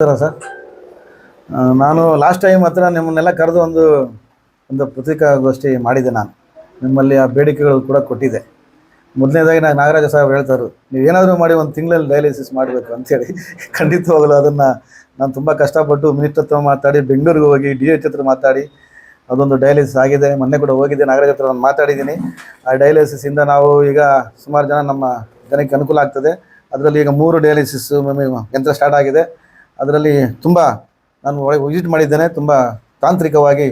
ಸರ. ನಾನು last time ಹತ್ರ ನಿಮ್ಮನ್ನೆಲ್ಲ ಕರೆದು ಒಂದು ಒಂದು ಪತ್ರಿಕಾಗೋಷ್ಠಿ ಮಾಡಿದೆ ನಾನು. ನಿಮ್ಮಲ್ಲಿ ಆ ಬೇಡಿಕೆಗಳು ಕೂಡ ಕೊಟ್ಟಿದ್ದೆ ಮೊದಲನೇದಾಗಿ ನಾನು ನಾಗರಾಜ ಸಾಹೇಬ್ ಹೇಳ್ತಾರೆ, ನೀವು ಏನಾದರೂ ಮಾಡಿ ಒಂದು ತಿಂಗಳಲ್ಲಿ ಡಯಾಲಿಸಿಸ್ ಮಾಡಬೇಕು ಅಂತೇಳಿ. ಖಂಡಿತವಾಗಲೂ ಅದನ್ನು ನಾನು ತುಂಬ ಕಷ್ಟಪಟ್ಟು ಮಿನಿಸ್ಟರ್ ಹತ್ರ ಮಾತಾಡಿ, ಬೆಂಗಳೂರಿಗೆ ಹೋಗಿ ಡಿ ಎಚ್ ಹತ್ರ ಮಾತಾಡಿ, ಅದೊಂದು ಡಯಾಲಿಸಿಸ್ ಆಗಿದೆ. ಮೊನ್ನೆ ಕೂಡ ಹೋಗಿದ್ದೆ, ನಾಗರಾಜ್ ಹತ್ರ ನಾನು ಮಾತಾಡಿದ್ದೀನಿ. ಆ ಡಯಾಲಿಸಿಸಿಂದ ನಾವು ಈಗ ಸುಮಾರು ಜನ ನಮ್ಮ ಜನಕ್ಕೆ ಅನುಕೂಲ ಆಗ್ತದೆ. ಅದರಲ್ಲಿ ಈಗ ಮೂರು ಡಯಾಲಿಸಿಸ್ ಯಂತ್ರ ಸ್ಟಾರ್ಟ್ ಆಗಿದೆ. ಅದರಲ್ಲಿ ತುಂಬ ನಾನು ಒಳಗೆ ವಿಸಿಟ್ ಮಾಡಿದ್ದೇನೆ, ತುಂಬ ತಾಂತ್ರಿಕವಾಗಿ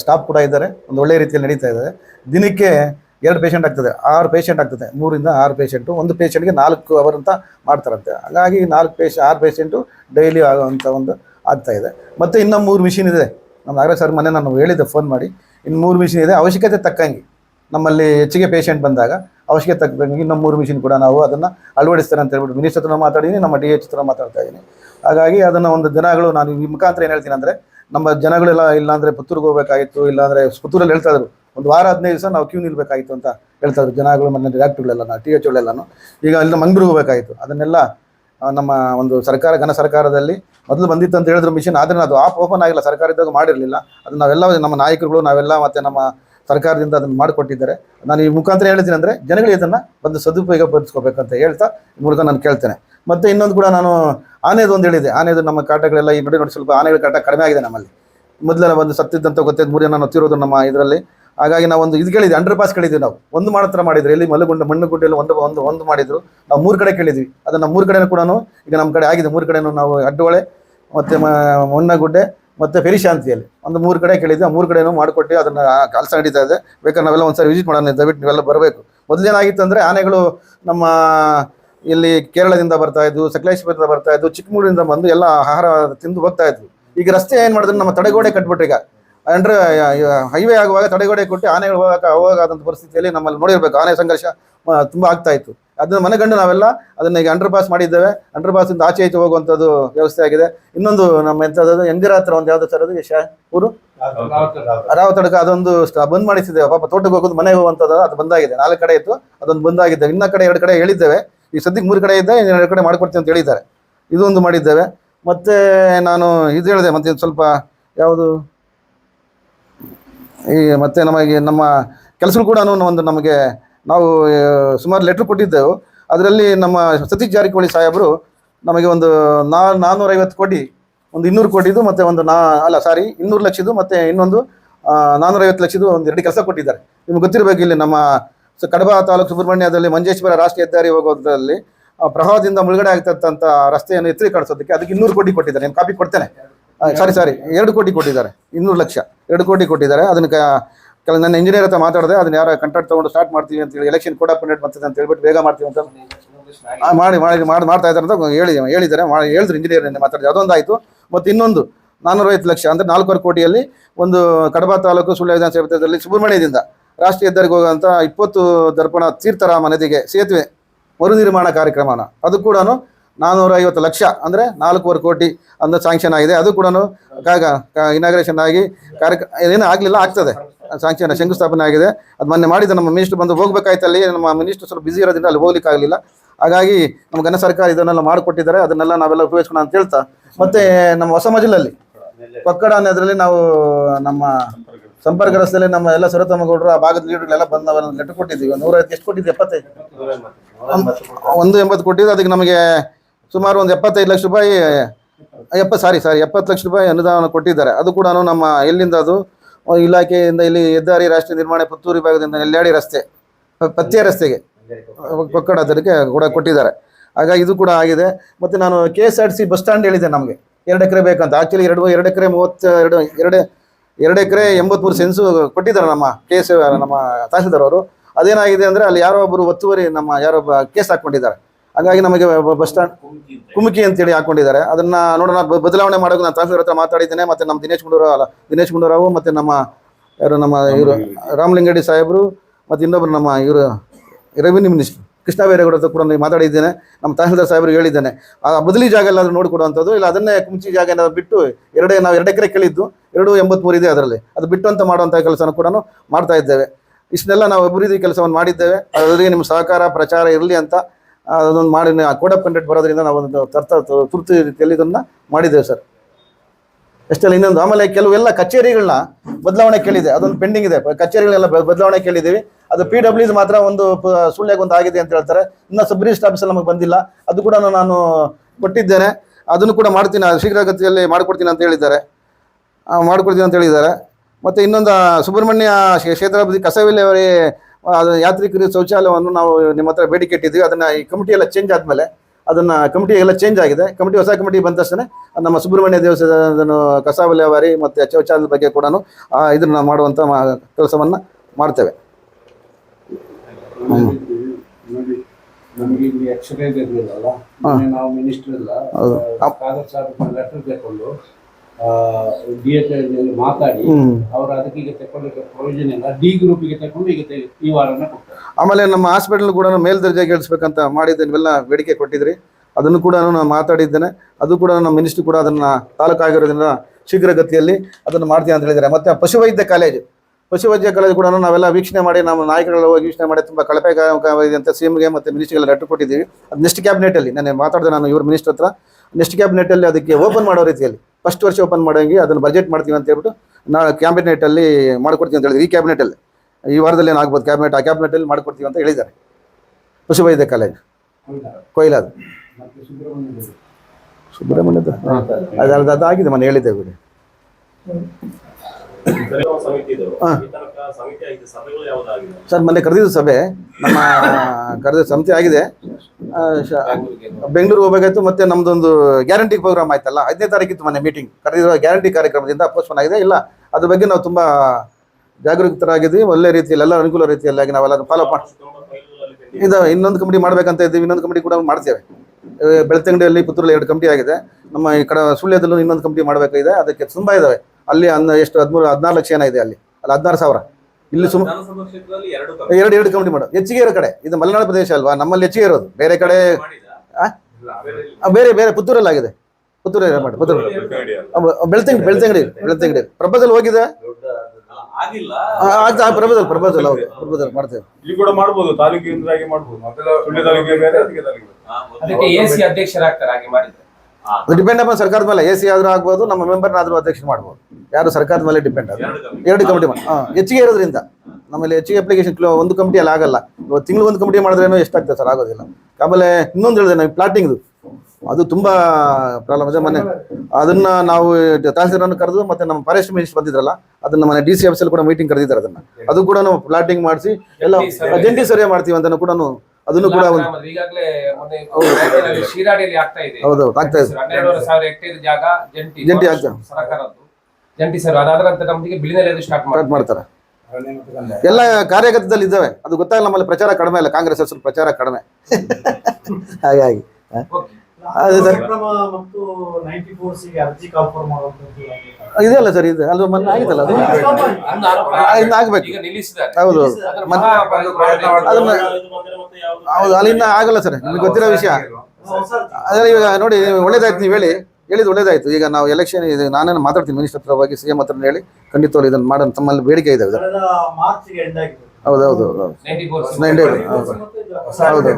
ಸ್ಟಾಫ್ ಕೂಡ ಇದ್ದಾರೆ. ಒಂದು ಒಳ್ಳೆಯ ರೀತಿಯಲ್ಲಿ ನಡೀತಾ ಇದ್ದಾರೆ ದಿನಕ್ಕೆ ಎರಡು ಪೇಷಂಟ್ ಆಗ್ತದೆ. ಆರು ಪೇಷಂಟ್ ಆಗ್ತದೆ. ಮೂರಿಂದ ಆರು ಪೇಷಂಟು ಒಂದು ಪೇಷಂಟ್ಗೆ ನಾಲ್ಕು ಅವರ್ ಅಂತ ಮಾಡ್ತಾರಂತೆ. ಹಾಗಾಗಿ ನಾಲ್ಕು ಪೇಷ ಆರು ಪೇಷಂಟು ಡೈಲಿ ಆಗುವಂಥ ಒಂದು ಆಗ್ತಾ ಇದೆ. ಮತ್ತು ಇನ್ನೂ ಮೂರು ಮಿಷಿನ್ ಇದೆ. ನಮ್ಮ ನಾಗರಾಜ್ ಸರ್ ಮನೆ ನಾನು ಹೇಳಿದ್ದೆ ಫೋನ್ ಮಾಡಿ. ಇನ್ನು ಮೂರು ಮಿಷಿನ್ ಇದೆ. ಅವಶ್ಯಕತೆ ತಕ್ಕಂಗೆ. ನಮ್ಮಲ್ಲಿ ಹೆಚ್ಚಿಗೆ ಪೇಷಂಟ್ ಬಂದಾಗ ಅವಶ್ಯಕತೆ ತಕ್ಕಂಗೆ ಇನ್ನೊಂದು ಮಿಷಿನ್ ಕೂಡ ನಾವು ಅದನ್ನು ಅಳವಡಿಸ್ತಾರೆ ಅಂತ ಹೇಳ್ಬಿಟ್ಟು ಮಿನಿಸ್ಟರ್ ಹತ್ರ ಮಾತಾಡಿದ್ದೀನಿ ನಮ್ಮ ಡಿ ಎಚ್ ಹತ್ರ ಮಾತಾಡ್ತಾ ಇದ್ದೀನಿ. ಹಾಗಾಗಿ ಅದನ್ನು ಒಂದು ಜನಗಳು ನಾನು ಈ ಮುಖಾಂತರ ಏನು ಹೇಳ್ತೀನಿ ಅಂದರೆ ನಮ್ಮ ಜನಗಳೆಲ್ಲ ಇಲ್ಲಾಂದರೆ ಪುತ್ತೂರಿಗೆ ಹೋಗ್ಬೇಕಾಗಿತ್ತು, ಇಲ್ಲಾಂದರೆ ಪುತ್ತೂರಲ್ಲಿ ಹೇಳ್ತಾ ಇದ್ರು. ಒಂದು ವಾರ, ಹದಿನೈದು ದಿವಸ ನಾವು ಕ್ಯೂ ನಿಲ್ಬೇಕಾಗಿತ್ತು ಅಂತ ಹೇಳ್ತಾ ಇದ್ರು ಜನಗಳು ಮನೆ ಡಾಕ್ಟ್ರುಗಳೆಲ್ಲ ಟಿ ಎಚ್ಗಳೆಲ್ಲನೂ ಈಗ ಅಲ್ಲಿ ಮಂಗ್ಳೂರಿಗೆ ಹೋಗಬೇಕಾಯಿತು ಅದನ್ನೆಲ್ಲ ನಮ್ಮ ಒಂದು ಸರ್ಕಾರ, ಘನ ಸರ್ಕಾರದಲ್ಲಿ ಮೊದಲು ಬಂದಿತ್ತು ಅಂತ ಹೇಳಿದ್ರು ಮಿಷನ್ ಆದರೆ ಅದು ಆಫ್ ಓಪನ್ ಆಗಿಲ್ಲ ಸರ್ಕಾರ ಇದ್ದಾಗ ಮಾಡಿರಲಿಲ್ಲ. ಅದು ನಾವೆಲ್ಲ ನಮ್ಮ ನಾಯಕರುಗಳು, ನಾವೆಲ್ಲ ಮತ್ತು ನಮ್ಮ ಸರ್ಕಾರದಿಂದ ಅದನ್ನು ಮಾಡಿಕೊಟ್ಟಿದ್ದಾರೆ. ನಾನು ಈ ಮುಖಾಂತರ ಹೇಳ್ತೀನಿ ಅಂದರೆ ಜನಗಳು ಇದನ್ನು ಒಂದು ಸದುಪಯೋಗ ಪಡಿಸ್ಕೋಬೇಕಂತ ಹೇಳ್ತಾ ಈ ಮೂಲಕ ನಾನು ಕೇಳ್ತೇನೆ. ಮತ್ತು ಇನ್ನೊಂದು ಕೂಡ ನಾನು ಆನೆದು ಒಂದು ಹೇಳಿದೆ. ಆನೆದು ನಮ್ಮ ಕಾಟಗಳೆಲ್ಲ ಈ ನೋಡಿ ನೋಡಿ ಸ್ವಲ್ಪ ಆನೆಗಳ ಕಾಟ ಕಡಿಮೆ ಆಗಿದೆ ನಮ್ಮಲ್ಲಿ. ಮೊದಲೆಲ್ಲ ಒಂದು ಸತ್ತಿದ್ದಂತ ಗೊತ್ತಿದ್ದು ಮೂರು ಜನ ನತ್ತಿರೋದು ನಮ್ಮ ಇದರಲ್ಲಿ. ಹಾಗಾಗಿ ನಾವು ಒಂದು ಇದು ಕೇಳಿದ್ವಿ ಅಂಡರ್ ಪಾಸ್ ಕೇಳಿದ್ವಿ ನಾವು. ಒಂದು ಮಾತ್ರ ಮಾಡಿದ್ರು. ಇಲ್ಲಿ ಮಲಗುಂಡ, ಮಣ್ಣು ಗುಡ್ಡೆಯಲ್ಲಿ ಒಂದು ಒಂದು ಒಂದು ಮಾಡಿದ್ರು. ನಾವು ಮೂರು ಕಡೆ ಕೇಳಿದ್ವಿ. ಅದನ್ನು ಮೂರು ಕಡೆನೂ ಕೂಡ ಈಗ ನಮ್ಮ ಕಡೆ ಆಗಿದೆ. ಮೂರು ಕಡೆನೂ ನಾವು ಅಡ್ಡೊಳೆ, ಮತ್ತು ಮೊನ್ನಗುಡ್ಡೆ ಮತ್ತು ಫೆರಿಶಾಂತಿಯಲ್ಲಿ ಒಂದು ಮೂರು ಕಡೆ ಕೇಳಿದ್ವಿ, ಆ ಮೂರು ಕಡೆನೂ ಮಾಡಿಕೊಟ್ಟು ಅದನ್ನು ಕೆಲಸ ನಡೀತಾ ಇದೆ. ಬೇಕಾದ್ರೆ ನಾವೆಲ್ಲ ಒಂದ್ಸರಿ ವಿಸಿಟ್ ಮಾಡೋಣ ದಯವಿಟ್ಟು ನೀವೆಲ್ಲ ಬರಬೇಕು. ಮೊದಲೇನಾಗಿತ್ತು ಅಂದರೆ ಆನೆಗಳು ನಮ್ಮ ಇಲ್ಲಿ ಕೇರಳದಿಂದ ಬರ್ತಾ ಇದ್ವು ಸಕಲೇಶ್ವರದಿಂದ ಬರ್ತಾ ಇದ್ವು, ಚಿಕ್ಕಮಗಳೂರಿಂದ ಬಂದು ಎಲ್ಲ ಆಹಾರ ತಿಂದು ಹೋಗ್ತಾ ಇದ್ವು. ಈಗ ರಸ್ತೆ ಏನು ಮಾಡಿದ್ರೆ ನಮ್ಮ ತಡೆಗೋಡೆ ಕಟ್ಬಿಟ್ರು ಈಗ. ಅಂದ್ರೆ ಹೈವೇ ಆಗುವಾಗ ತಡೆಗೋಡೆ ಕೊಟ್ಟು ಆನೆಗಳು ಹೋಗಕ್ಕೆ ಹೋಗಾದಂಥ ಪರಿಸ್ಥಿತಿಯಲ್ಲಿ ನಮ್ಮಲ್ಲಿ ನೋಡಿರ್ಬೇಕು. ಆನೆ ಸಂಘರ್ಷ ತುಂಬ ತುಂಬಾ ಆಗ್ತಾ ಇತ್ತು. ಅದನ್ನ ಮನೆಗಂಡು ನಾವೆಲ್ಲ ಅದನ್ನ ಈಗ ಅಂಡರ್ ಪಾಸ್ ಮಾಡಿದ್ದೇವೆ. ಅಂಡರ್ ಪಾಸಿಂದ ಆಚೆ ಈಚೆ ಹೋಗುವಂಥದ್ದು ವ್ಯವಸ್ಥೆ ಆಗಿದೆ. ಇನ್ನೊಂದು ನಮ್ಮ ಎಂಥದ್ದು ಎಂದಿರ ಹತ್ರ ಒಂದು ಯಾವ್ದು ಸರ್ ಅದು ಊರು? ರಾವ್ ತಡಕ ಅದೊಂದು ಬಂದ್ ಮಾಡಿಸಿದ್ದೇವೆ. ಪಾಪ ತೋಟಕ್ಕೆ ಹೋಗೋದು ಮನೆಗೆ ಹೋಗುವಂಥದ್ದು ಅದು ಬಂದಾಗಿದೆ. ನಾಲ್ಕು ಕಡೆ ಇತ್ತು, ಅದೊಂದು ಬಂದಾಗಿದೆ. ಇನ್ನ ಕಡೆ ಎರಡು ಕಡೆ ಹೇಳಿದ್ದೇವೆ. ಈ ಸದ್ಯಕ್ಕೆ ಮೂರು ಕಡೆ ಇದ್ದೆ ಎರಡು ಕಡೆ ಮಾಡ್ಕೊಡ್ತೀವಿ ಅಂತ ಹೇಳಿದ್ದಾರೆ. ಇದೊಂದು ಮಾಡಿದ್ದೇವೆ. ಮತ್ತೆ ನಾನು ಇದು ಹೇಳಿದೆ, ಮತ್ತೆ ಸ್ವಲ್ಪ ಯಾವುದು? ಈ ಮತ್ತೆ ನಮಗೆ ನಮ್ಮ ಕೆಲಸಗಳು ಕೂಡ ಒಂದು ನಮಗೆ ನಾವು ಸುಮಾರು ಲೆಟ್ರ್ ಕೊಟ್ಟಿದ್ದೆವು. ಅದರಲ್ಲಿ ನಮ್ಮ ಸತೀಶ್ ಜಾರಕಿಹೊಳಿ ಸಾಹೇಬರು ನಮಗೆ ಒಂದು ನಾ ನಾನ್ನೂರೈವತ್ತು ಕೋಟಿ, ಒಂದು ಇನ್ನೂರು ಕೋಟಿದು ಮತ್ತು ಒಂದು ನಾ, ಅಲ್ಲ ಸಾರಿ ಇನ್ನೂರು ಲಕ್ಷದ್ದು ಮತ್ತು ಇನ್ನೊಂದು ನಾನ್ನೂರೈವತ್ತು ಲಕ್ಷದ್ದು ಒಂದು ಎರಡು ಕೆಲಸ ಕೊಟ್ಟಿದ್ದಾರೆ. ನಿಮ್ಗೆ ಗೊತ್ತಿರಬೇಕು ಇಲ್ಲಿ ನಮ್ಮ ಕಡಬ ತಾಲೂಕು ಸುಬ್ರಹ್ಮಣ್ಯದಲ್ಲಿ ಮಂಜೇಶ್ವರ ರಾಷ್ಟ್ರೀಯ ಹೆದ್ದಾರಿ ಹೋಗೋದ್ರಲ್ಲಿ ಪ್ರವಾಹದಿಂದ ಮುಳುಗಡೆ ಆಗ್ತಕ್ಕಂಥ ರಸ್ತೆಯನ್ನು ಎತ್ತರೀಕರಿಸೋದಕ್ಕೆ ಅದಕ್ಕೆ ಇನ್ನೂರು ಕೋಟಿ ಕೊಟ್ಟಿದ್ದಾರೆ. ನಾನು ಕಾಪಿ ಕೊಡ್ತೇನೆ. ಸಾರಿ ಸಾರಿ ಎರಡು ಕೋಟಿ ಕೊಟ್ಟಿದ್ದಾರೆ. ಇನ್ನೂರು ಲಕ್ಷ ಎರಡು ಕೋಟಿ ಕೊಟ್ಟಿದ್ದಾರೆ. ಅದನ್ನು ಕೆಲ ನನ್ನ ಇಂಜಿನಿಯರ್ ಹತ್ರ ಮಾತಾಡಿದೆ, ಅದನ್ನ ಯಾರ ಕಾಂಟ್ರಾಕ್ಟ್ ತಗೊಂಡು ಸ್ಟಾರ್ಟ್ ಮಾಡ್ತೀವಿ ಅಂತ ಹೇಳಿ ಎಲೆಕ್ಷನ್ ಕೋಡ್ ಆಫ್ ಕಂಡಕ್ಟ್ ಅಂತ ಹೇಳ್ಬಿಟ್ಟು ಬೇಗ ಮಾಡ್ತೀವಿ ಅಂತ. ಮಾಡಿ ಮಾಡಿ ಮಾಡಿ, ಮಾಡ್ತಾ ಇದ್ದಾರೆ ಅಂತ ಹೇಳಿ, ಹೇಳಿದ್ದಾರೆ. ಹೇಳಿದ್ರು ಇಂಜಿನಿಯರ್ ಮಾತಾಡಿದೆ. ಅದೊಂದು ಆಯಿತು. ಮತ್ತು ಇನ್ನೊಂದು ನಾನ್ನೂರೈವತ್ತು ಲಕ್ಷ ಅಂದರೆ ನಾಲ್ಕೂವರೆ ಕೋಟಿಯಲ್ಲಿ ಒಂದು ಕಡಬ ತಾಲೂಕು ಸುಳ್ಯ ವಿಧಾನಸಭಾ ಕ್ಷೇತ್ರದಲ್ಲಿ ಸುಬ್ರಹ್ಮಣ್ಯದಿಂದ ರಾಷ್ಟ್ರೀಯ ಹೆದ್ದಾರಿಗೆ ಹೋಗುವಂಥ ಇಪ್ಪತ್ತು ದರ್ಪಣ ತೀರ್ಥರಾಮ ನದಿಗೆ ಸೇತುವೆ ಮರು ನಿರ್ಮಾಣ ಕಾರ್ಯಕ್ರಮನ. ಅದು ಕೂಡ ನಾನ್ನೂರ ಲಕ್ಷ ಅಂದರೆ ನಾಲ್ಕೂವರೆ ಕೋಟಿ ಅಂತ ಸ್ಯಾಂಕ್ಷನ್ ಆಗಿದೆ. ಅದು ಕೂಡ ಇನಾಗ್ರೇಷನ್ ಆಗಿ ಕಾರ್ಯಕ್ರಮ ಏನೂ ಆಗಲಿಲ್ಲ, ಆಗ್ತದೆ. ಸ್ಯಾಂಕ್ಷನ್ ಶಂಕುಸ್ಥಾಪನೆ ಆಗಿದೆ. ಅದು ಮೊನ್ನೆ ಮಾಡಿದ ನಮ್ಮ ಮಿನಿಸ್ಟರ್ ಬಂದು ಹೋಗಬೇಕಾಯ್ತು ಅಲ್ಲಿ ನಮ್ಮ ಮಿನಿಸ್ಟರ್ ಸ್ವಲ್ಪ ಬಿಸಿ ಇರೋದ್ರಿಂದ ಅಲ್ಲಿ ಹೋಗ್ಲಿಕ್ಕೆ ಆಗಲಿಲ್ಲ ಹಾಗಾಗಿ ನಮ್ಮ ಘನ ಸರ್ಕಾರ ಇದನ್ನೆಲ್ಲ ಮಾಡಿಕೊಟ್ಟಿದ್ದಾರೆ, ಅದನ್ನೆಲ್ಲ ನಾವೆಲ್ಲ ಉಪಯೋಗಿಸೋಣ ಅಂತ ಹೇಳ್ತಾ. ಮತ್ತೆ ನಮ್ಮ ಹೊಸ ಮಜಲಲ್ಲಿ ಪಕ್ಕಡ ಅನ್ನೋದ್ರಲ್ಲಿ ನಾವು ನಮ್ಮ ಸಂಪರ್ಕ ರಸ್ತೆಯಲ್ಲಿ ನಮ್ಮ ಎಲ್ಲ ಸರತಮ್ಮಗೌಡರು, ಆ ಭಾಗದ ಲೀಡರ್ಗಳೆಲ್ಲ ಬಂದು ನಾವೆಲ್ಲ ಲೆಟರ್ ಕೊಟ್ಟಿದ್ದೀವಿ. ನೂರೈವತ್ತು ಎಷ್ಟು ಕೊಟ್ಟಿದ್ದೀವಿ? ಎಪ್ಪತ್ತೈದು. ಒಂದು ಎಂಬತ್ತು ಕೊಟ್ಟಿದ್ದು. ಅದಕ್ಕೆ ನಮಗೆ ಸುಮಾರು ಒಂದು ಎಪ್ಪತ್ತೈದು ಲಕ್ಷ ರೂಪಾಯಿ, ಎಪ್ಪ ಸಾರಿ ಸಾರಿ ಎಪ್ಪತ್ತು ಲಕ್ಷ ರೂಪಾಯಿ ಅನುದಾನ ಕೊಟ್ಟಿದ್ದಾರೆ. ಅದು ಕೂಡ ನಮ್ಮ ಎಲ್ಲಿಂದ ಅದು ಇಲಾಖೆಯಿಂದ ಇಲ್ಲಿ ಹೆದ್ದಾರಿ ರಾಷ್ಟ್ರೀಯ ನಿರ್ಮಾಣ ಪುತ್ತೂರು ವಿಭಾಗದಿಂದ ನೆಲ್ಯಾಡಿ ರಸ್ತೆ ಪತ್ತೆ ಪತ್ಯ ರಸ್ತೆಗೆ ಕೊಕ್ಕಡ ಅದಕ್ಕೆ ಕೂಡ ಕೊಟ್ಟಿದ್ದಾರೆ. ಹಾಗಾಗಿ ಇದು ಕೂಡ ಆಗಿದೆ. ಮತ್ತು ನಾನು K S R C bus stand ಹೇಳಿದೆ ನಮಗೆ. ಎರಡು ಎಕರೆ ಬೇಕಂತ ಆ್ಯಕ್ಚುಲಿ ಎರಡು ಎರಡು ಎಕರೆ ಮೂವತ್ತ, ಎರಡು ಎರಡು ಎರಡು ಎಕರೆ ಎಂಬತ್ಮೂರು ಸೆನ್ಸು ಕೊಟ್ಟಿದ್ದಾರೆ ನಮ್ಮ ಕೆ ಎಸ್ ನಮ್ಮ ತಹಸೀಲ್ದಾರ್ ಅವರು. ಅದೇನಾಗಿದೆ ಅಂದರೆ ಅಲ್ಲಿ ಯಾರೋ ಒಬ್ಬರು ಒತ್ತುವರಿ ನಮ್ಮ ಯಾರೊಬ್ಬ ಕೇಸ್ ಹಾಕ್ಕೊಂಡಿದ್ದಾರೆ. ಹಾಗಾಗಿ ನಮಗೆ ಬಸ್ ಸ್ಟ್ಯಾಂಡ್ ಕುಮುಕಿ ಅಂತೇಳಿ ಹಾಕೊಂಡಿದ್ದಾರೆ. ಅದನ್ನ ನೋಡೋಣ ಬದಲಾವಣೆ ಮಾಡೋಕೆ ನಾನು ತಹಸೀಲ್ದಾರ್ ಹತ್ರ ಮಾತಾಡಿದ್ದೇನೆ. ಮತ್ತೆ ನಮ್ಮ ದಿನೇಶ್ ಗುಂಡೂರಾವ್ ಅಲ್ಲ, ದಿನೇಶ್ ಗುಂಡೂರಾವು ಮತ್ತೆ ನಮ್ಮ ಯಾರು ನಮ್ಮ ಇವರು, ರಾಮಲಿಂಗಡಿ ಸಾಹೇಬರು ಮತ್ತು ಇನ್ನೊಬ್ರು ನಮ್ಮ ಇವರು ರೆವಿನ್ಯೂ ಮಿನಿಸ್ಟರ್ ಕೃಷ್ಣ ಹತ್ರ ಕೂಡ ಮಾತಾಡಿದ್ದೇನೆ. ನಮ್ಮ ತಹಸೀಲ್ದಾರ್ ಸಾಹೇಬರು ಹೇಳಿದ್ದೇನೆ. ಆ ಬದಲಿ ಜಾಗ ಎಲ್ಲಾದರೂ ನೋಡಿಕೊಡುವಂಥದ್ದು ಇಲ್ಲ, ಅದನ್ನೇ ಕುಂಚಿ ಜಾಗ ಏನಾದ್ರು ಬಿಟ್ಟು ಎರಡೇ, ನಾವು ಎರಡು ಎಕರೆ ಕೇಳಿದ್ದು, ಎರಡು ಎಂಬತ್ಮೂರು ಇದೆ ಅದರಲ್ಲಿ. ಅದು ಬಿಟ್ಟು ಅಂತ ಮಾಡುವಂಥ ಕೆಲಸನ ಕೂಡ ಮಾಡ್ತಾ ಇದ್ದೇವೆ. ಇಷ್ಟನ್ನೆಲ್ಲ ನಾವು ಅಭಿವೃದ್ಧಿ ಕೆಲಸವನ್ನು ಮಾಡಿದ್ದೇವೆ. ಅದರಿಗೆ ನಿಮ್ಮ ಸಹಕಾರ, ಪ್ರಚಾರ ಇರಲಿ ಅಂತ ಅದೊಂದು ಮಾಡಿ ಕೋಡ್ ಆಫ್ ಕಂಡಕ್ಟ್ ಬರೋದ್ರಿಂದ ನಾವು ಒಂದು ತರ್ತ ತುರ್ತು ರೀತಿಯಲ್ಲಿ ಇದನ್ನು ಮಾಡಿದ್ದೇವೆ ಸರ್. ಎಷ್ಟೆಲ್ಲ ಇನ್ನೊಂದು ಆಮೇಲೆ ಕೆಲವೆಲ್ಲ ಕಚೇರಿಗಳನ್ನ ಬದಲಾವಣೆ ಕೇಳಿದೆ. ಅದೊಂದು ಪೆಂಡಿಂಗ್ ಇದೆ. ಕಚೇರಿಗಳೆಲ್ಲ ಬದಲಾವಣೆ ಕೇಳಿದ್ದೀವಿ. ಅದು ಪಿ ಡಬ್ಲ್ಯೂಸ್ ಮಾತ್ರ ಒಂದು ಸುಳ್ಳ್ಯಾಗ ಒಂದು ಆಗಿದೆ ಅಂತ ಹೇಳ್ತಾರೆ. ಇನ್ನೂ ಸಬ್ ರಿಜಿಸ್ಟರ್ ಆಫೀಸಲ್ಲಿ ನಮಗೆ ಬಂದಿಲ್ಲ. ಅದು ಕೂಡ ನಾನು ಕೊಟ್ಟಿದ್ದೇನೆ. ಅದನ್ನು ಕೂಡ ಮಾಡ್ತೀನಿ. ಶೀಘ್ರಗತಿಯಲ್ಲಿ ಮಾಡಿಕೊಡ್ತೀನಿ ಅಂತ ಹೇಳಿದ್ದಾರೆ. ಮಾಡಿಕೊಡ್ತೀನಿ ಅಂತ ಹೇಳಿದ್ದಾರೆ. ಮತ್ತು ಇನ್ನೊಂದು ಸುಬ್ರಹ್ಮಣ್ಯ ಕ್ಷೇ- ಕ್ಷೇತ್ರಾಭಿವೃದ್ಧಿ ಕಸ ವಿಲೇವಾರಿ ಆ, ಅದು ಯಾತ್ರಿಕರ ಶೌಚಾಲಯವನ್ನು ನಾವು ನಿಮ್ಮ ಹತ್ರ ಬೇಡಿಕೆ ಇಟ್ಟಿದ್ದೀವಿ. ಅದನ್ನು ಈ ಕಮಿಟಿ ಎಲ್ಲ ಚೇಂಜ್ ಆದಮೇಲೆ ಅದನ್ನು ಕಮಿಟಿ ಎಲ್ಲ ಚೇಂಜ್ ಆಗಿದೆ. ಕಮಿಟಿ ಹೊಸ ಕಮಿಟಿ ಬಂದ ತಕ್ಷಣ ನಮ್ಮ ಸುಬ್ರಹ್ಮಣ್ಯ ದೇವಸ್ಥಾನ ಕಸ ವಿಲೇವಾರಿ ಮತ್ತು ಶೌಚಾಲಯದ ಬಗ್ಗೆ ಕೂಡ ಇದನ್ನು ಮಾಡುವಂಥ ಕೆಲಸವನ್ನು ಮಾಡ್ತೇವೆ. ನಮಗೆ ಇಲ್ಲಿ ಎಕ್ಸ್ರೇ ಇರಲಿಲ್ಲಲ್ಲ ಮೊನ್ನೆ ನಾವು ಮಿನಿಸ್ಟರ್ ಇಲ್ಲ ಕಾಗದ ಸಾಹೇಬ್ ಲೆಟರ್ ತಗೊಂಡು ಡಿ ಮಾತಾಡಿ ಅವರು ಅದಕ್ಕೆ ಈಗ ಪ್ರೊವಿಷನ್ ಡಿ ಗ್ರೂಪಿಗೆ ತಕೊಂಡು ಈಗ ಈ ವಾರನ ಕೊಡ್ತಾರೆ. ಆಮೇಲೆ ನಮ್ಮ ಹಾಸ್ಪಿಟಲ್ ಕೂಡ ಮೇಲ್ದರ್ಜೆಗೆ ಇಳಿಸ್ಬೇಕಂತ ಮಾಡಿದ್ದೆ. ನೀವೆಲ್ಲ ಬೇಡಿಕೆ ಕೊಟ್ಟಿದ್ರಿ. ಅದನ್ನು ಕೂಡ ನಾನು ಮಾತಾಡಿದ್ದೇನೆ. ಅದು ಕೂಡ ನಮ್ಮ ಮಿನಿಸ್ಟ್ರಿ ಕೂಡ ಅದನ್ನು ತಾಲೂಕಾಗಿರೋದ್ರಿಂದ ಶೀಘ್ರಗತಿಯಲ್ಲಿ ಅದನ್ನು ಮಾಡ್ತೀನಿ ಅಂತ ಹೇಳಿದ್ದಾರೆ. ಮತ್ತೆ ಪಶುವೈದ್ಯ ಕಾಲೇಜು ಪಶುವೈದ್ಯ ಕಾಲೇಜು ಕೂಡ ನಾವೆಲ್ಲ ವೀಕ್ಷಣೆ ಮಾಡಿ ನಮ್ಮ ನಾಯಕರುಗಳು ಹೋಗಿ ವೀಕ್ಷಣೆ ಮಾಡಿ ತುಂಬ ಕಳಪೆ ಅಂತ ಸಿ ಎಮ್ಗೆ ಮತ್ತು ಮಿನಿಸ್ಟ್ರಿಗೆಲ್ಲ ಲೆಟರ್ ಕೊಟ್ಟಿದ್ದೀವಿ. ಅದು ನೆಕ್ಸ್ಟ್ ಕ್ಯಾಬಿನೆಟಲ್ಲಿ ನಾನು ಮಾತಾಡಿದೆ ನಾನು ಇವ್ರ ಮಿನಿಸ್ಟರ್ ಹತ್ರ. ನೆಕ್ಸ್ಟ್ ಕ್ಯಾಬಿನೆಟಲ್ಲಿ ಅದಕ್ಕೆ ಓಪನ್ ಮಾಡೋ ರೀತಿಯಲ್ಲಿ. ಫಸ್ಟ್ ವರ್ಷ ಓಪನ್ ಮಾಡೋಂಗೆ ಅದನ್ನು ಬಜೆಟ್ ಮಾಡ್ತೀವಿ ಅಂತ ಹೇಳ್ಬಿಟ್ಟು ನಾಳೆ ಕ್ಯಾಬಿನೆಟಲ್ಲಿ ಮಾಡ್ಕೊಡ್ತೀವಿ ಅಂತ ಹೇಳಿದ್ವಿ ಈ ಕ್ಯಾಬಿನೆಟಲ್ಲಿ ಈ ವಾರದಲ್ಲಿ ಏನಾಗ್ಬೋದು ಕ್ಯಾಬಿನೆಟ್ ಆ ಕ್ಯಾಬಿನೆಟಲ್ಲಿ ಮಾಡ್ಕೊಡ್ತೀವಿ ಅಂತ ಹೇಳಿದ್ದಾರೆ. ಪಶುವೈದ್ಯ ಕಾಲೇಜ್? ಕೊಯ್ಲಾದ. ಸುಬ್ರಹ್ಮಣ್ಯದ. ಅದು ಅದಾಗಿದೆ ಮನೆ ಹೇಳಿದ್ದೆ ಬಿಡಿ. ಆಗಿದೆ ಸರ್, ಮೊನ್ನೆ ಕರೆದಿದ್ದು ಸಭೆ. ನಮ್ಮ ಕರೆದ ಸಮಿತಿ ಆಗಿದೆ. ಬೆಂಗಳೂರು ಹೋಗ್ಬೇಕಾಯ್ತು ಮತ್ತೆ ನಮ್ದೊಂದು ಗ್ಯಾರಂಟಿ ಪ್ರೋಗ್ರಾಮ್ ಆಯ್ತಲ್ಲ ಹದಿನೈದು ತಾರೀಕಿತ್ತು ಮೊನ್ನೆ ಮೀಟಿಂಗ್ ಕರೆದಿರೋ ಗ್ಯಾರಂಟಿ ಕಾರ್ಯಕ್ರಮದಿಂದ ಪೋಸ್ಟ್ಪೋನ್ ಆಗಿದೆ. ಇಲ್ಲ, ಅದ್ರ ಬಗ್ಗೆ ನಾವು ತುಂಬ ಜಾಗರೂಕರಾಗಿದ್ದೀವಿ. ಒಳ್ಳೆ ರೀತಿಯಲ್ಲಿ, ಎಲ್ಲ ಅನುಕೂಲ ರೀತಿಯಲ್ಲಿ ನಾವೆಲ್ಲ ಫಾಲೋ ಮಾಡಿ ಇದು ಇನ್ನೊಂದು ಕಮಿಟಿ ಮಾಡ್ಬೇಕಂತ ಇದ್ದೀವಿ. ಇನ್ನೊಂದು ಕಮಿಟಿ ಕೂಡ ಮಾಡ್ತೇವೆ. ಬೆಳತಂಗಡಿಯಲ್ಲಿ ಪುತ್ತೂರಲ್ಲಿ ಎರಡು ಕಮಿಟಿ ಆಗಿದೆ. ನಮ್ಮ ಈ ಕಡೆ ಸುಳ್ಯದಲ್ಲೂ ಇನ್ನೊಂದು ಕಮಿಟಿ ಮಾಡಬೇಕಿದೆ ಅದಕ್ಕೆ ತುಂಬ ಇದಾವೆ. ಅಲ್ಲಿ ಅನ್ನ ಎಷ್ಟು ಹದಿಮೂರು, ಹದಿನಾರು ಲಕ್ಷ ಏನಿದೆ ಅಲ್ಲಿ? ಅಲ್ಲಿ ಹದಿನಾರು ಸಾವಿರ. ಇಲ್ಲಿ ಸುಮ್ ವಿಧಾನಸಭಾ ಕ್ಷೇತ್ರದಲ್ಲಿ ಎರಡು ಎರಡು ಕಮಿಟಿ ಮಾಡೋ. ಹೆಚ್ಚಿಗೆ ಇರೋ ಕಡೆ. ಇದು ಮಲೆನಾಡು ಪ್ರದೇಶ ಅಲ್ವಾ? ನಮ್ಮಲ್ಲಿ ಹೆಚ್ಚಿಗೆ ಇರೋದು. ಬೇರೆ ಕಡೆ ಬೇರೆ ಬೇರೆ ಪುತ್ತೂರಲ್ಲಿ ಆಗಿದೆ ಪುತ್ತೂರು ಮಾಡಿ ಪುತ್ತೂರು. ಬೆಳ್ತಂಗಡಿ ಬೆಳ್ತಂಗಡಿ ಬೆಳ್ತಂಗಡಿ. ಪ್ರಪೋಸಲ್ ಹೋಗಿದೆ ಆಗಿಲ್ಲ. ಆ, ಆಗ್ತಾ ಪ್ರಪೋಸಲ್ ಪ್ರಪೋಸಲ್ ಹೌದು. ಪ್ರಪೋಸಲ್ ಮಾಡ್ತೇವೆ. ಇಲ್ಲಿ ಕೂಡ ಮಾಡ್ಬೋದು. ಮಾಡ್ಬೋದು. ತಾಲೂಕಿಗೆ ಬೇರೆ ಅದಕ್ಕೆ ತಾಲೂಕಿಗೆ ಅದಕ್ಕೆ ಎ ಸಿ ಅಧ್ಯಕ್ಷರಾಗ್ತಾರೆ ಹಾಗೆ ಮಾಡಿದ್ರೆ. ಡಿಪೆಂಡ್ ಅಪ್ ಸರ್ಕಾರದ ಮೇಲೆ ಎ ಸಿ ಆದ್ರೂ ಆಗ್ಬೋದು ನಮ್ಮ ಮೆಂಬರ್ನಾದ್ರೂ ಅಧ್ಯಕ್ಷ ಮಾಡ್ಬೋದು. ಯಾರು ಸರ್ಕಾರದ ಮೇಲೆ ಡಿಪೆಂಡ್ ಆಗುತ್ತೆ ಎರಡು ಕಮಿಟಿ. ಹೆಚ್ಚಿಗೆ ಇರೋದ್ರಿಂದ. ನಮ್ಮಲ್ಲಿ ಹೆಚ್ಚಿಗೆ ಅಪ್ಲಿಕೇಶನ್ ಒಂದು ಕಮಿಟಿಯಲ್ಲಿ ಆಗಲ್ಲ. ಇವಾಗ ತಿಂಗಳು ಒಂದು ಕಮಿಟಿ ಮಾಡಿದ್ರೇನೋ ಎಷ್ಟಾಗ್ತದೆ ಸರ್? ಆಗೋದಿಲ್ಲ. ಆಮೇಲೆ ಇನ್ನೊಂದು ಹೇಳಿದೆ ನಾವು ಪ್ಲಾಟಿಂಗ್ದು ಅದು ತುಂಬ ಪ್ರಾಬ್ಲಮ್. ಇದೆ ಮೊನ್ನೆ ಅದನ್ನ ನಾವು ತಹಸೀಲ್ದಾರನ್ನು ಕರೆದು ಮತ್ತೆ ನಮ್ಮ ಫಾರೆಸ್ಟ್ ಮಿನಿಸ್ಟರ್ ಬಂದಿದ್ರಲ್ಲ ಅದನ್ನ ಮನೆ ಡಿ ಸಿ ಆಫೀಸಲ್ಲಿ ಕೂಡ ಮೀಟಿಂಗ್ ಕರೆದಿದ್ದಾರೆ ಅದನ್ನ. ಅದು ಕೂಡ ನಾವು ಪ್ಲಾಟಿಂಗ್ ಮಾಡಿಸಿ ಎಲ್ಲ. ಜಂಟಿ ಸರ್ವೆ ಮಾಡ್ತೀವಿ ಅಂತ ಕೂಡ ಅದನ್ನು ಕೂಡ ಈಗಾಗಲೇ ಆಗ್ತಾ ಇದೆ. ಹೌದು ಆಗ್ತಾ ಇದೆ. ಹನ್ನೆರಡುವರೆ ಸಾವಿರ ಹೆಕ್ಟೇರ್ ಜಾಗ ಜಂಟಿ ಜಂಟಿ ಸರ್ಕಾರದ್ದು. ಜಂಟಿ ಸರ್ವೆ. ಅದಾದ ನಂತರ ನಮ್ಗೆ ಬಿಳಿನಲ್ಲಿ ಅದು ಸ್ಟಾರ್ಟ್ ಸ್ಟಾರ್ಟ್ ಮಾಡ್ತಾರೆ. ಎಲ್ಲ ಕಾರ್ಯಗತದಲ್ಲಿ ಇದ್ದಾವೆ. ಅದು ಗೊತ್ತಾಗಲ್ಲ ನಮ್ಮಲ್ಲಿ ಪ್ರಚಾರ ಕಡಿಮೆ ಇಲ್ಲ ಕಾಂಗ್ರೆಸ್ ಸ್ವಲ್ಪ ಪ್ರಚಾರ ಕಡಿಮೆ. ಹಾಗಾಗಿ ಹ? ಅದೇ ಸರ್. ಮತ್ತು ನೈಂಟಿ ಫೋರ್ಸಿಗೆ ಅರ್ಜಿ ಮಾಡುವಂಥದ್ದು ಇದೆಯಲ್ಲ ಸರ್ ಇದು. ಅಲ್ವಾ? ಮೊನ್ನೆ ಆಗಿದೆಲ್ಲ ಅದು? ಇನ್ನು ಆಗ್ಬೇಕು. ಹೌದು ಅದನ್ನ ಹೌದು ಹೌದು ಅಲ್ಲಿಂದ ಆಗಲ್ಲ ಸರ್ ನಿಮ್ಗೆ ಗೊತ್ತಿರೋ ವಿಷಯ. ಅದೆಲ್ಲ ಅದೇ ಇವಾಗ ನೋಡಿ ಒಳ್ಳೇದಾಯ್ತು ನೀವು ಹೇಳಿ. ಹೇಳಿದ್ದು ಒಳ್ಳೇದಾಯ್ತು. ಈಗ ನಾವು ಎಲೆಕ್ಷನ್ ಇದು ನಾನೇನು ಮಾತಾಡ್ತೀನಿ ಮಿನಿಸ್ಟರ್ ಹತ್ರ ಹೋಗಿ ಸಿ ಎಂ ಹತ್ರ ಹೇಳಿ ಖಂಡಿತವಾಗ್ಲು ಇದನ್ನು ಮಾಡೋಣ. ತಮ್ಮಲ್ಲಿ ಬೇಡಿಕೆ ಇದೆ. ಅದು ಕಳೆದ ಮಾರ್ಚ್ಗೆ ಎಂಡ್ ಆಗಿದೆ. ಹೌದು ಹೌದು ಹೌದು. 94 ನೈಂಟಿ ಹೌದು. ಹೌದು,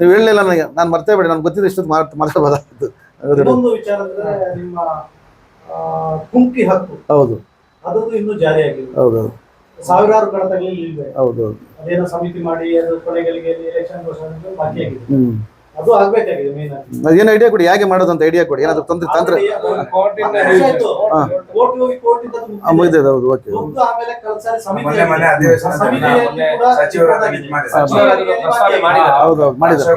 ನೀವು ಹೇಳಲಿಲ್ಲ ನನಗೆ. ನಾನು ಮರ್ತೇ ಬಿಡಿ. ನನ್ಗೆ ಗೊತ್ತಿದ್ದು ಇಷ್ಟು ಮಾತು ಮಾತಾಡ್ಬೋದಾಗಿತ್ತು ಹೌದು ಕುಂಕಿ ಹಕ್ಕು. ಹೌದು. ಅದೊಂದು ಇನ್ನೂ ಜಾರಿಯಾಗಿಲ್ಲ ಹೌದು ಸಾವಿರಾರು ಕಡತಗಳಲ್ಲಿ ಇವೆ ಹೌದು ಹೌದು ಅದೇನೋ ಸಮಿತಿ ಮಾಡಿ ಅದು ಕೊನೆಗಳಿಗೆ ಎಲೆಕ್ಷನ್ ಘೋಷಣೆ ಬಾಕಿ ಆಗಿದೆ. ಹ್ಞೂ ಅದು ಆಗ್ಬೇಕಾಗಿದೆ ಮೇನ್ ಅದೇನು ಐಡಿಯಾ ಕೊಡಿ ಹೇಗೆ ಮಾಡೋದು ಅಂತ ಐಡಿಯಾ ಕೊಡಿ. ಏನಾದ್ರು ತಂತ್ರ ತಂತ್ರ ಆ, ಹೌದು ಓಕೆ. ಹೌದು ಹೌದು ಮಾಡಿದ್ದಾರೆ.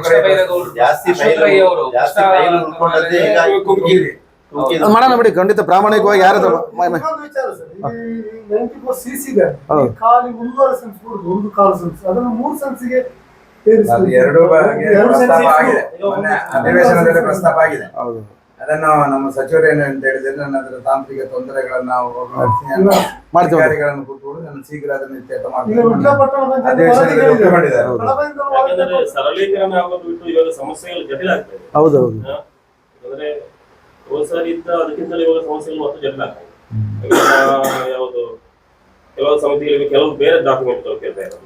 ಮಾಡೋಣ ಬಿಡಿ ಖಂಡಿತ ಪ್ರಾಮಾಣಿಕವಾಗಿ ಯಾರಾದರೂ ಮ- ಮ- ವಿಚಾರ ಸರ್ ಈ 94 ಸಿಸಿ ಇದೆ. ಹೌದು. ಈ ಖಾಲಿ ಒಂದೂವರೆ ಸೆನ್ಸ್ ಕೊಡುದು ಒಂದು ಕಾಲು ಸೆನ್ಸ್ ಅದನ್ನು ಮೂರು ಸೆನ್ಸ್ಗೆ ಅದು ಎರಡು ಬಾರಿಗೆ ಪ್ರಸ್ತಾಪ ಆಗಿದೆ. ಅಧಿವೇಶನದಲ್ಲಿ ಪ್ರಸ್ತಾಪ ಆಗಿದೆ. ಹೌದು. ಅದನ್ನು ನಮ್ಮ ಸಚಿವರು ಏನು ಅಂತ ಹೇಳಿದ್ರೆ ನನ್ನ ಅದರ ತಾಂತ್ರಿಕ ತೊಂದರೆಗಳನ್ನ ನಾವು ಮಾಡ್ತೀವಿ. ಅಧಿಕಾರಿಗಳನ್ನು ಕೂತ್ಕೊಂಡು ನಾನು ಶೀಘ್ರ ಅದನ್ನು ಇತ್ಯರ್ಥ ಮಾಡ್ತೀನಿ ಅಧಿವೇಶನದಲ್ಲಿ ಒಪ್ಪಿಕೊಂಡಿದ್ದಾರೆ. ಸರಳೀಕರಣ ಆಗೋದು ಬಿಟ್ಟು ಇವಾಗ ಸಮಸ್ಯೆಗಳು ಜಟಿಲ ಆಗ್ತದೆ ಹೌದು ಹೌದು ಅಂದ್ರೆ ಇದ್ದ ಅದಕ್ಕಿಂತಲೂ ಇವಾಗ ಸಮಸ್ಯೆಗಳು ಮತ್ತು ಜಟಿಲ ಆಗ್ತದೆ ಯಾವುದು ಕೆಲವು ಸಮಿತಿಗಳಿಗೆ ಕೆಲವು ಬೇರೆ ಡಾಕ್ಯುಮೆಂಟ್ ಕೇಳ್ತಾ ಇರೋದು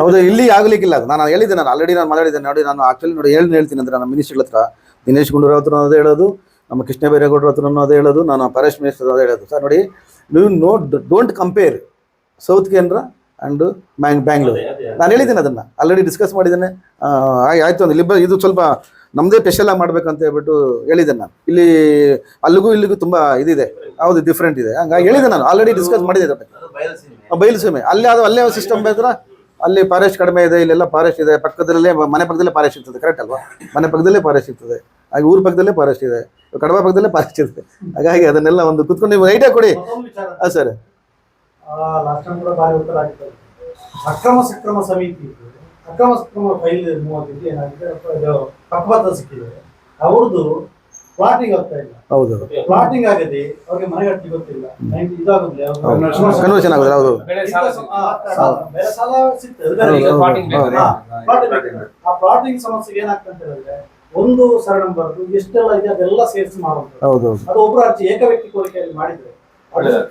ಹೌದು ಇಲ್ಲಿ. ಆಗ್ಲಿಕ್ಕಿಲ್ಲ ನಾನು ಹೇಳಿದ್ದೆ ನಾನು ಆಲ್ರೆಡಿ ನಾನು ಮಾತಾಡಿದ್ದೇನೆ ನೋಡಿ ನಾನು ಆಕ್ಚುಲಿ ನೋಡಿ ಹೇಳಿ ಹೇಳ್ತೀನಿ ಅಂದ್ರೆ ನಮ್ಮ ಮಿನಿಸ್ಟರ್ ಹತ್ರ. ದಿನೇಶ್ ಗುಂಡೂರಾವ್ ಹತ್ರ ಅದೇ ಹೇಳೋದು. ನಮ್ಮ ಕೃಷ್ಣ ಬೈರೇಗೌಡರ ಹತ್ರನೂ ಅದೇ ಹೇಳೋದು. ನಾನು ಪರೇಶ್ ಮಿನಿಸ್ಟರ್ ಅದೇ ಹೇಳೋದು. ಸರ್ ನೋಡಿ ನೀವು ನೋ ಡೋಂಟ್ ಕಂಪೇರ್ ಸೌತ್ ಕೇಂದ್ರ ಆ್ಯಂಡ್ ಬ್ಯಾಂಗ್ ಬ್ಯಾಂಗ್ಳೂರ್. ನಾನು ಹೇಳಿದ್ದೀನಿ ಅದನ್ನು. ಆಲ್ರೆಡಿ ಡಿಸ್ಕಸ್ ಮಾಡಿದ್ದೇನೆ. ಆಯ್ತು ಅಂದ್ರೆ ಇದು ಸ್ವಲ್ಪ ನಮ್ಮದೇ ಸ್ಪೆಷಲ್ ಆಗಿ ಮಾಡ್ಬೇಕಂತ ಹೇಳ್ಬಿಟ್ಟು ಹೇಳಿದೆ ನಾನು. ಇಲ್ಲಿ ಅಲ್ಲಿಗೂ ಇಲ್ಲಿಗೂ ತುಂಬ ಇದಿದೆ. ಹೌದು ಡಿಫ್ರೆಂಟ್ ಇದೆ. ಹಂಗಾಗಿ ಹೇಳಿದೆ ನಾನು. ಆಲ್ರೆಡಿ ಡಿಸ್ಕಸ್ ಮಾಡಿದೆ ಬಯಲು ಸೀಮೆ. ಅಲ್ಲಿ ಅದು ಅಲ್ಲೇ ಸಿಸ್ಟಮ್ ಬೇಕಾದ್ರೆ ಅಲ್ಲಿ ಫಾರೆಸ್ಟ್ ಕಡಿಮೆ ಇದೆ ಇಲ್ಲೆಲ್ಲ ಫಾರೆಸ್ಟ್ ಇದೆ. ಪಕ್ಕದಲ್ಲೇ ಮನೆ ಪಕ್ಕದಲ್ಲೇ ಫಾರೆಸ್ಟ್ ಇರ್ತದೆ ಕರೆಕ್ಟ್ ಅಲ್ವಾ? ಮನೆ ಪಕ್ಕದಲ್ಲೇ ಫಾರೆಸ್ಟ್ ಇರ್ತದೆ. ಹಾಗೆ ಊರ ಪಕ್ಕದಲ್ಲೇ ಫಾರೆಸ್ಟ್ ಇದೆ. ಕಡಬ ಪಕ್ಕದಲ್ಲೇ ಫಾರೆಸ್ಟ್ ಇರ್ತದೆ ಹಾಗಾಗಿ ಅದನ್ನೆಲ್ಲ ಒಂದು ಕುತ್ಕೊಂಡು ನೀವು ಐಡಿಯಾ ಕೊಡಿ. ಹಾ ಸರ್. ಅಕ್ರಮ ಸಕ್ರಮ ಸಮಿತಿ. ಅಕ್ರಮ ಸಕ್ರಮ ಫೈಲ್ ಮೂವತ್ತಿದ್ದು ಏನಾಗಿದೆ? ಹಕ್ಕುಪತ್ರ ಸಿಕ್ಕಿದೆ ಅವ್ರದ್ದು ಪ್ಲಾಟಿಂಗ್ ಆಗ್ತಾ ಇಲ್ಲ. ಹೌದು. ಪ್ಲಾಟಿಂಗ್ ಆಗದೆ ಅವ್ರಿಗೆ ಮನೆ ಕಟ್ಟಿ ಗೊತ್ತಿಲ್ಲ ಇದಾಗುತ್ತೆ. ಇದಾಗುದಿಲ್ಲ ಕನ್ವರ್ಷನ್ ಹೌದು. ಬೇರೆ ಸಾಲ ಸಿಗ್ತದೆ. ಆ ಪ್ಲಾಟಿಂಗ್ ಸಮಸ್ಯೆಗೆ ಏನಾಗ್ತದೆ ಅಂತ ಹೇಳಿದ್ರೆ ಒಂದು ಸರಣ ನಂಬರ್ದು ಎಷ್ಟೆಲ್ಲ ಇದೆ ಅದೆಲ್ಲ ಸೇರಿಸಿ ಮಾಡುವಂಥದ್ದು. ಹೌದು ಅದು ಒಬ್ಬರು ಅರ್ಜಿ ಏಕ ವ್ಯಕ್ತಿ ಕೋರಿಕೆಯಲ್ಲಿ ಮಾಡಿದ್ರೆ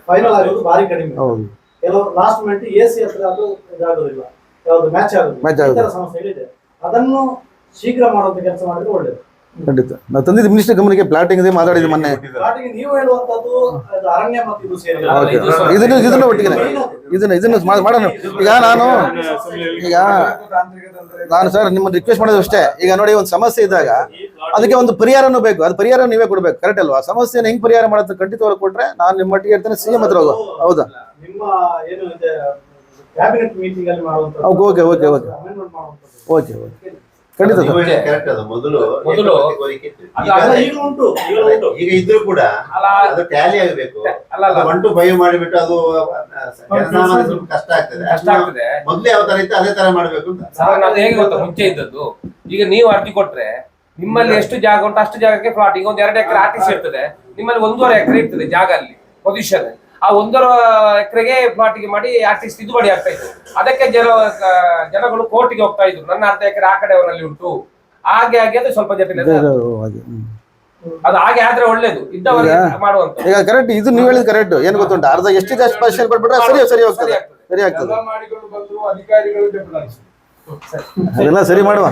ಫೈನಲ್ ಆಗೋದು ಭಾರಿ ಕಡಿಮೆ. ಹೌದು. ಕೆಲವು ಲಾಸ್ಟ್ ಮಿನಿಟ್ ಎ ಸಿ ಹತ್ರ ಅದು ಇದಾಗೋದಿಲ್ಲ. ಯಾವ್ದು ಮ್ಯಾಚ್ ಆಗೋದು. ಸಮಸ್ಯೆಗಳಿದೆ. ಅದನ್ನು ಶೀಘ್ರ ಮಾಡುವಂತ ಕೆಲಸ ಮಾಡಿದ್ರೆ ಒಳ್ಳೇದು. ಖಂಡಿತ. ನಾವು ತಂದಿದ್ದು ಮಿನಿಸ್ಟರ್ ಗಮನಕ್ಕೆ ಪ್ಲಾಟಿಂಗ್ ಇದೆ ಮಾತಾಡಿದ್ವಿ ಮೊನ್ನೆ. ಪ್ಲಾಟಿಂಗ್ ನೀವು ಹೇಳುವಂತದ್ದು ಅದು ಅರಣ್ಯ ಮತ್ತು ಇದು ಸೇರಿ. ಓಕೆ. ಇದು ಸ್ವಲ್ಪ- ಇದನ್ನು ಇದನ್ನು ಒಟ್ಟಿಗೆ ಇದನ್ನ ಇದನ್ನು ಮಾ- ಮಾಡೋಣ. ಈಗ ನಾನು ಈಗ ನಾನು ಸರ್ ನಿಮ್ಮನ್ನು ರಿಕ್ವೆಸ್ಟ್ ಮಾಡೋದು ಅಷ್ಟೇ. ಈಗ ನೋಡಿ ಒಂದು ಸಮಸ್ಯೆ ಇದ್ದಾಗ ಅದಕ್ಕೆ ಒಂದು ಪರಿಹಾರನೂ ಬೇಕು. ಅದು ಪರಿಹಾರ ನೀವೇ ಕೊಡ್ಬೇಕು. ಕರೆಕ್ಟ್ ಅಲ್ವಾ? ಸಮಸ್ಯೆನ ಹೆಂಗ್ ಪರಿಹಾರ ಮಾಡೋದು ಖಂಡಿತವಾಗಿ ಕೊಟ್ರೆ ನಾನು ನಿಮ್ಮ ಮಟ್ಟಿಗೆ ಹೇಳ್ತೇನೆ ಸಿಎಂ ಹತ್ರ ಹೋಗು ಹೌದಾ? ನಿಮ್ಮ ಏನು ಇದೆ ಕ್ಯಾಬಿನೆಟ್ ಮೀಟಿಂಗ್ ಅಲ್ಲಿ ಮಾಡುವಂತ okay, okay, okay. Okay okay. ಖಂಡಿತ ಸರ್. ಕರೆಕ್ಟ್ ಅದು. ಮೊದಲು ಮೊದಲು ಏಕಪತ್ನಿ ಕೋರಿಕೆ ಇತ್ತು. ಅದು ಈಗ ಈಗಲೂ ಉಂಟು ಈಗಲೂ ಉಂಟು. ಈಗ ಇದ್ರೂ ಕೂಡ ಅಲ್ಲ ಅದು ಟ್ಯಾಲಿ ಆಗಬೇಕು. ಅಲ್ಲ ಅಲ್ಲ ಒನ್ ಟು ಫೈವ್ ಮಾಡಿಬಿಟ್ಟು ಅದು ಜನಸಾಮಾನ್ಯ ಸ್ವಲ್ಪ ಕಷ್ಟ ಆಗ್ತದೆ. ಕಷ್ಟ ಆಗ್ತದೆ. ಮೊದ್ಲು ಯಾವ ತರ ಇತ್ತು ಅದೇ ತರ ಮಾಡ್ಬೇಕು ಅಂತ. ಸರ್ ಅದು ಹೇಗೆ ಗೊತ್ತಾ? ಮುಂಚೆ ಇದ್ದದ್ದು. ಈಗ ನೀವು ಅರ್ಜಿ ಕೊಟ್ರೆ ನಿಮ್ಮಲ್ಲಿ ಎಷ್ಟು ಜಾಗ ಉಂಟು ಅಷ್ಟು ಜಾಗಕ್ಕೆ ಪ್ಲಾಟ್ ಈಗ ಒಂದ್ ಎರಡು ಎಕರೆ ಆರ್ಟಿಸಿ ಇರ್ತದೆ. ನಿಮ್ಮಲ್ಲಿ ಒಂದೂವರೆ ಎಕರೆ ಇರ್ತದೆ ಜಾಗ ಅಲ್ಲಿ. ಪೊಸಿಷನ್ ಆ ಒಂದರ ಎಕರೆಗೆ ಪ್ಲಾಟಿಗೆ ಮಾಡಿ ಆರ್ಟಿಸ್ಟ್ ಇದು ಮಾಡಿ ಆಗ್ತಾ ಇತ್ತು. ಅದಕ್ಕೆ ಜನ ಜನಗಳು ಕೋರ್ಟಿಗೆ ಹೋಗ್ತಾ ಇದ್ರು. ನನ್ನ ಅರ್ಧ ಎಕರೆ ಆ ಕಡೆ ಅವರಲ್ಲಿ ಉಂಟು. ಹಾಗೆ ಹಾಗೆ ಅದು ಸ್ವಲ್ಪ ಜಟಿಲ. ಅದು ಹಾಗೆ ಆದ್ರೆ ಒಳ್ಳೇದು. ಇದ್ದವರಿಗೆ ಮಾಡುವಂತ ಈಗ ಕರೆಕ್ಟ್ ಇದು ನೀವು ಹೇಳಿದ್ ಕರೆಕ್ಟ್ ಏನು ಗೊತ್ತುಂಟು? ಅರ್ಧ ಎಷ್ಟಿದೆ ಅಷ್ಟು ಹೋಗ್ತದೆ. ಆಗ್ತದೆ. ಅದೆಲ್ಲ ಸರಿ ಮಾಡುವ.